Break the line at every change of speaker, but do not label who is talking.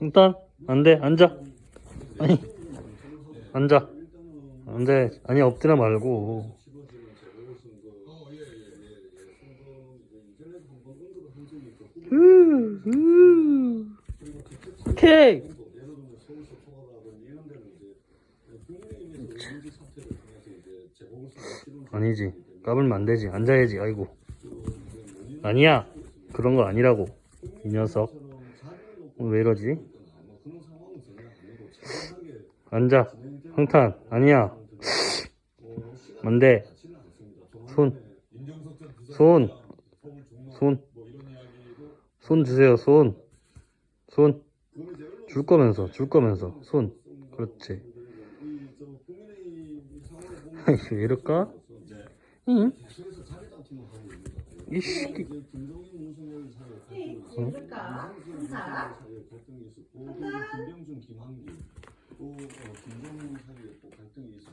일단 안돼 앉아. 아니 앉아. 안돼. 아니 엎드려 말고. 오케이 아니지. 까불면 안 되지. 앉아야지. 아이고. 아니야. 그런 거 아니라고. 이 녀석 왜 이러지? 앉아. 황탄. 아니야. 안돼 손. 손, 손, 손 주세요, 손, 손, 줄 거면서, 줄 거면서, 손, 그렇지. 이럴까? 응? 이씨,
그러니까 항상
김병준, 김한기 또 어, 김정은 사이에 또 갈등이 있어.